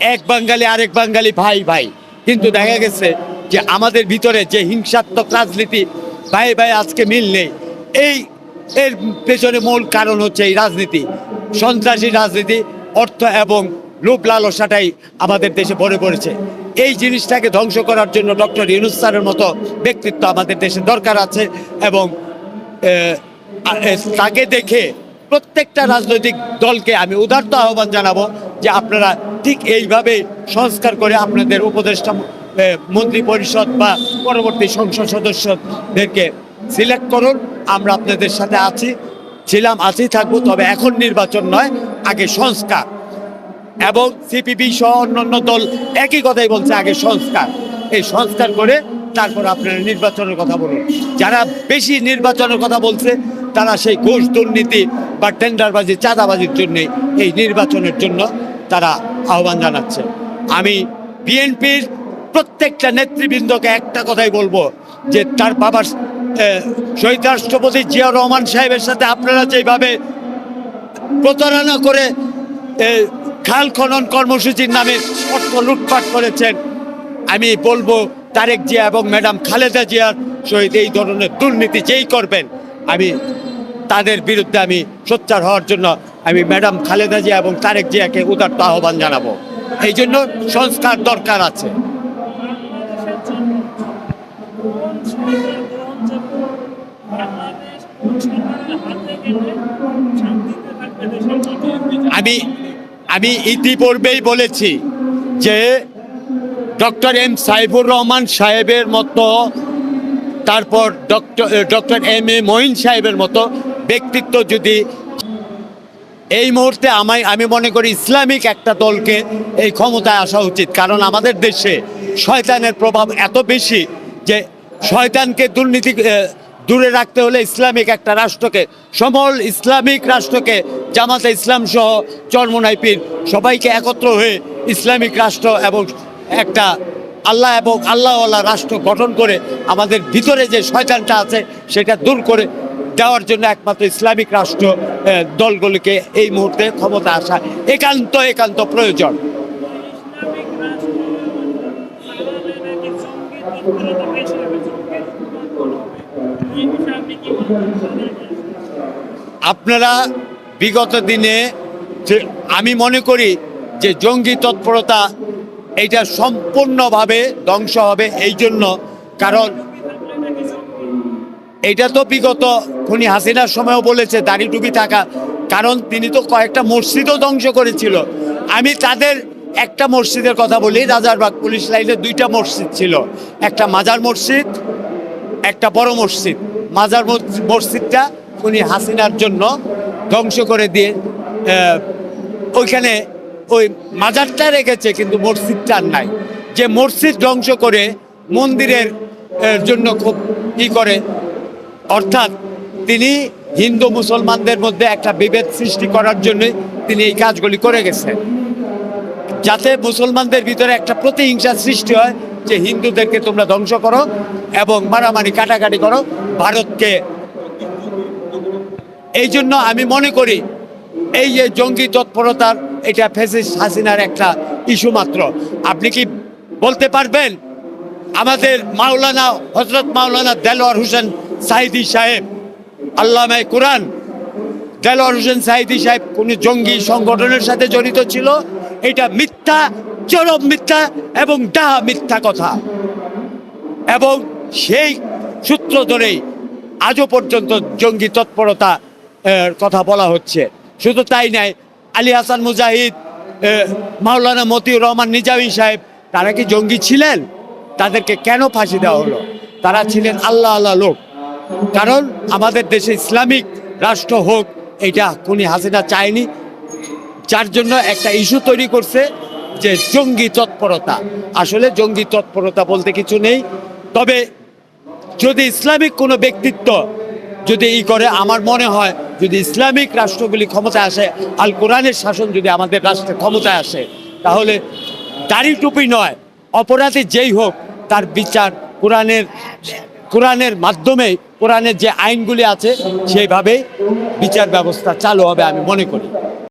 এক বাঙালি, আরেক বাঙালি ভাই ভাই। কিন্তু দেখা গেছে যে আমাদের ভিতরে যে হিংসাত্মক রাজনীতি, ভাই ভাই, আজকে মিল নেই। এই, এর পেছনে মূল কারণ হচ্ছে এই রাজনীতি। সন্ত্রাসী রাজনীতি, অর্থ এবং লোভ লালসাটাই আমাদের দেশে ভরে পড়েছে। এই জিনিসটাকে ধ্বংস করার জন্য ডক্টর ইউনুস স্যারের মতো ব্যক্তিত্ব আমাদের দেশে দরকার আছে এবং তাকে দেখে প্রত্যেকটা রাজনৈতিক দলকে আমি উদার্ত আহ্বান জানাব যে আপনারা ঠিক এইভাবে সংস্কার করে আপনাদের উপদেষ্টা মন্ত্রী পরিষদ বা পরবর্তী সংসদ সদস্যদেরকে সিলেক্ট করুন। আমরা আপনাদের সাথে আছি, ছিলাম, আছি, থাকব, তবে এখন নির্বাচন নয়, আগে সংস্কার। এবং সিপিবি সহ অন্যান্য দল একই কথাই বলছে, আগে সংস্কার। এই সংস্কার করে তারপর আপনারা নির্বাচনের কথা বলুন। যারা বেশি নির্বাচনের কথা বলছে, তারা সেই ঘুষ দুর্নীতি বা টেন্ডারবাজি, চাঁদাবাজির জন্যে এই নির্বাচনের জন্য তারা আহ্বান জানাচ্ছে। আমি বিএনপির প্রত্যেকটা নেতৃবৃন্দকে একটা কথাই বলব যে তার বাবার শহীদ রাষ্ট্রপতি জিয়া রহমান সাহেবের সাথে আপনারা যেভাবে প্রতারণা করে খাল খনন কর্মসূচির নামে অর্থ লুটপাট করেছেন, আমি বলব তারেক জিয়া এবং ম্যাডাম খালেদা জিয়ার সহিত এই ধরনের দুর্নীতি যেই করবেন, আমি তাদের বিরুদ্ধে আমি সোচ্চার হওয়ার জন্য আমি ম্যাডাম খালেদা জিয়া এবং তারেক জিয়াকে উদার্ত আহ্বান জানাব। এই জন্য সংস্কার দরকার আছে। আমি আমি ইতিপূর্বেই বলেছি যে ডক্টর এম সাইফুর রহমান সাহেবের মতো, তারপর doctor doctor M A Moin সাহেবের মতো ব্যক্তিত্ব যদি এই মুহূর্তে আমায় আমি মনে করি ইসলামিক একটা দলকে এই ক্ষমতায় আসা উচিত। কারণ আমাদের দেশে শয়তানের প্রভাব এত বেশি যে শয়তানকে দুর্নীতি দূরে রাখতে হলে ইসলামিক একটা রাষ্ট্রকে, সমল ইসলামিক রাষ্ট্রকে, জামাতে ইসলাম সহ চরমনাই পীর সবাইকে একত্র হয়ে ইসলামিক রাষ্ট্র এবং একটা আল্লাহ এবং আল্লাহওয়ালা রাষ্ট্র গঠন করে আমাদের ভিতরে যে শয়তানটা আছে সেটা দূর করে দেওয়ার জন্য একমাত্র ইসলামিক রাষ্ট্র দলগুলিকে এই মুহূর্তে ক্ষমতা আসা একান্ত একান্ত প্রয়োজন। আপনারা বিগত দিনে যে, আমি মনে করি যে জঙ্গি তৎপরতা এটা সম্পূর্ণভাবে ধ্বংস হবে, এই জন্য কারণ এটা তো বিগত খুনি হাসিনার সময়ও বলেছে, দাড়ি টুপি থাকা। কারণ তিনি তো কয়েকটা মসজিদও ধ্বংস করেছিল। আমি তাদের একটা মসজিদের কথা বলি, রাজারবাগ পুলিশ লাইনে দুইটা মসজিদ ছিল। একটা মাজার মসজিদ, একটা বড় মসজিদ। মাজার মসজিদটা উনি হাসিনার জন্য ধ্বংস করে দিয়ে ওইখানে ওই মাজারটা রেখেছে, কিন্তু মসজিদটা আর নাই। যে মসজিদ ধ্বংস করে মন্দিরের জন্য খুব ই করে অর্থাৎ তিনি হিন্দু মুসলমানদের মধ্যে একটা বিভেদ সৃষ্টি করার জন্য তিনি এই কাজগুলি করে গেছেন। যাতে মুসলমানদের ভিতরে একটা প্রতিহিংসার সৃষ্টি হয় যে হিন্দুদেরকে তোমরা ধ্বংস করো এবং মারামারি কাটাকাটি করো, ভারতকে। এই জন্য আমি মনে করি এই যে জঙ্গি তৎপরতার এটা ফেসিস হাসিনার একটা ইস্যু মাত্র। আপনি কি বলতে পারবেন? আমাদের মাওলানা হজরত মাওলানা দেলোয়ার হোসেন সাইদি সাহেব, আল্লামায় কোরআন। দেলোয়ার হোসেন সাইদি সাহেব কোন জঙ্গি সংগঠনের সাথে জড়িত ছিল। এটা মিথ্যা, চরম মিথ্যা এবং ডাহা মিথ্যা কথা। এবং সেই সূত্র ধরেই আজও পর্যন্ত জঙ্গি তৎপরতা কথা বলা হচ্ছে। শুধু তাই নয়, আলী হাসান মুজাহিদ মাওলানা মতিউর রহমান নিজামী সাহেব, তারা কি জঙ্গি ছিলেন? তাদেরকে কেন ফাঁসি দেওয়া হলো? তারা ছিলেন আল্লাহ আল্লাহ লোক। কারণ আমাদের দেশে ইসলামিক রাষ্ট্র হোক, এটা কোনি হাসিনা চায়নি। যার জন্য একটা ইস্যু তৈরি করছে যে জঙ্গি তৎপরতা। আসলে জঙ্গি তৎপরতা বলতে কিছু নেই। তবে যদি ইসলামিক কোনো ব্যক্তিত্ব যদি ই করে, আমার মনে হয় যদি ইসলামিক রাষ্ট্রগুলি ক্ষমতায় আসে, আল কোরআনের শাসন যদি আমাদের রাষ্ট্রে ক্ষমতায় আসে, তাহলে দাড়ি টুপি নয়, অপরাধী যেই হোক, তার বিচার কোরআনের কোরআনের মাধ্যমে কোরআনের যে আইনগুলি আছে সেইভাবেই বিচার ব্যবস্থা চালু হবে আমি মনে করি।